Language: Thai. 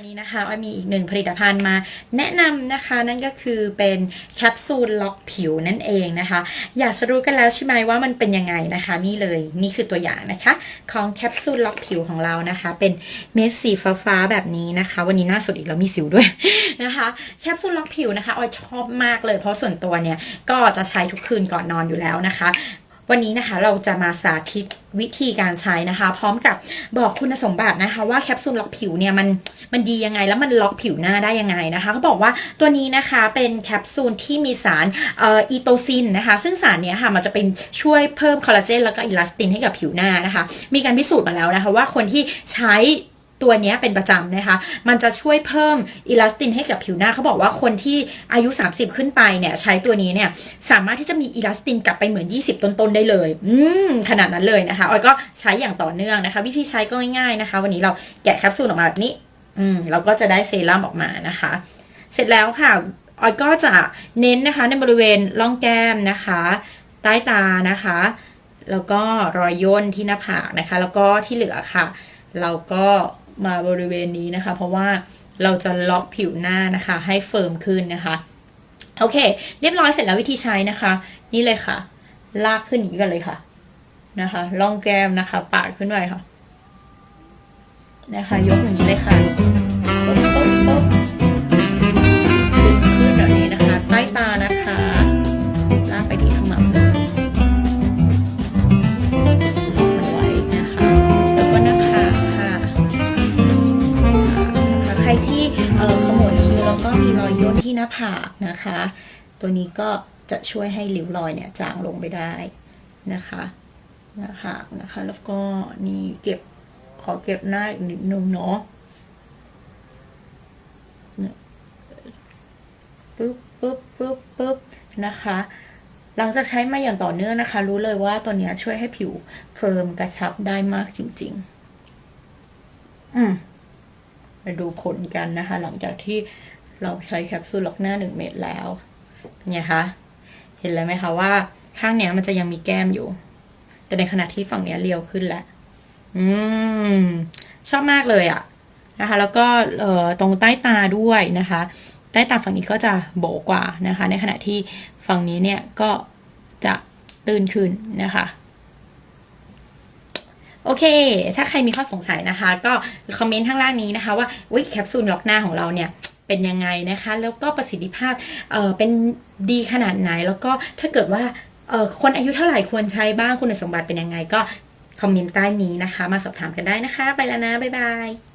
วันนี้นะคะออยมีอีกหนึ่งผลิตภัณฑ์มาแนะนำนะคะ นั่นก็คือเป็นแคปซูลล็อกผิวนั่นเองนะคะ อยากจะรู้กันแล้วใช่ไหมว่ามันเป็นยังไงนะคะ นี่เลยนี่คือตัวอย่างนะคะ ของแคปซูลล็อกผิวของเรานะคะ เป็นเม็ดสีฟ้าๆแบบนี้นะคะ วันนี้หน่าสดอีกแล้วมีสิวด้วยนะคะแคปซูลล็อกผิวนะคะออยชอบมากเลยเพราะส่วนตัวเนี่ยก็จะใช้ทุกคืนก่อนนอนอยู่แล้วนะคะ วันนี้นะคะเราจะมาสาธิตวิธีการใช้นะคะ พร้อมกับบอกคุณสมบัตินะคะ ว่าแคปซูลล็อกผิวเนี่ยมันมันดียังไงแล้วมันล็อกผิวหน้าได้ยังไงนะคะเขาบอกว่าตัวนี้นะคะเป็นแคปซูลที่มีสารเอ่ออีโตซินนะคะ ซึ่งสารเนี้ยค่ะมันจะเป็นช่วยเพิ่มคอลลาเจนแล้วก็อิลาสตินให้กับผิวหน้านะคะ มีการพิสูจน์มาแล้วนะคะ ว่าคนที่ใช้ ตัวนี้เป็นประจำนะคะ มันจะช่วยเพิ่มอิลาสตินให้กับผิวหน้าเขาบอกว่าคนที่อายุ 30 ขึ้นไปเนี่ยใช้ตัวนี้เนี่ยสามารถที่จะมีอิลาสตินกลับไปเหมือน 20 ต้นๆได้เลย อืมขนาดนั้นเลยนะคะออยก็ใช้อย่างต่อเนื่องนะคะ วิธีใช้ก็ง่ายๆนะคะ วันนี้เราแกะแคปซูลออกมาแบบนี้อืมเราก็จะได้เซรั่มออกมานะคะ เสร็จแล้วค่ะออยก็จะเน้นนะคะในบริเวณร่องแก้มนะคะ ใต้ตานะคะ แล้วก็รอยย่นที่หน้าผากนะคะ แล้วก็ที่เหลือค่ะ เราก็ มาบริเวณนี้นะคะ เพราะว่าเราจะล็อกผิวหน้านะคะ ให้เฟิร์มขึ้นนะคะโอเค เรียบร้อยเสร็จแล้ววิธีใช้นะคะ นี่เลยค่ะ ลากขึ้นอย่างนี้กันเลยค่ะนะคะล่องแก้มนะคะ ปาดขึ้นไปค่ะ นะคะ ยกอย่างนี้เลยค่ะ นที่หน้าผากนะคะ ตัวนี้ก็จะช่วยให้ริ้วรอยเนี่ยจางลงไปได้นะคะหน้าผากนะคะ แล้วก็นี่เก็บขอเก็บหน้าอีกนิดนึงเนาะปึ๊บปึ๊บปึ๊บปึ๊บนะคะ หลังจากใช้มาอย่างต่อเนื่องนะคะ รู้เลยว่าตัวนี้ช่วยให้ผิวเฟิร์มกระชับได้มากจริง ๆ อืมมาดูผลกันนะคะ หลังจากที่ เราใช้แคปซูลล็อกหน้าหนึ่งเม็ดแล้วเป็นไงคะเห็นแล้วไหมคะว่าข้างเนี้ยมันจะยังมีแก้มอยู่ แต่ในขณะที่ฝั่งเนี้ยเรียวขึ้นแล้วอืมชอบมากเลยอะนะคะ แล้วก็เอ่อตรงใต้ตาด้วยนะคะ ใต้ตาฝั่งนี้ก็จะโบกว่านะคะ ในขณะที่ฝั่งนี้เนี่ยก็จะตื้นขึ้นนะคะโอเค ถ้าใครมีข้อสงสัยนะคะ ก็คอมเมนต์ข้างล่างนี้นะคะ ว่าวิแคปซูลล็อกหน้าของเราเนี่ย เป็นยังไงนะคะ แล้วก็ประสิทธิภาพเอ่อเป็นดีขนาดไหน แล้วก็ถ้าเกิดว่าเอ่อคนอายุเท่าไหร่ควรใช้บ้างคุณสมบัติเป็นยังไงก็คอมเมนต์ใต้นี้นะคะ มาสอบถามกันได้นะคะ ไปแล้วนะ บ๊ายบาย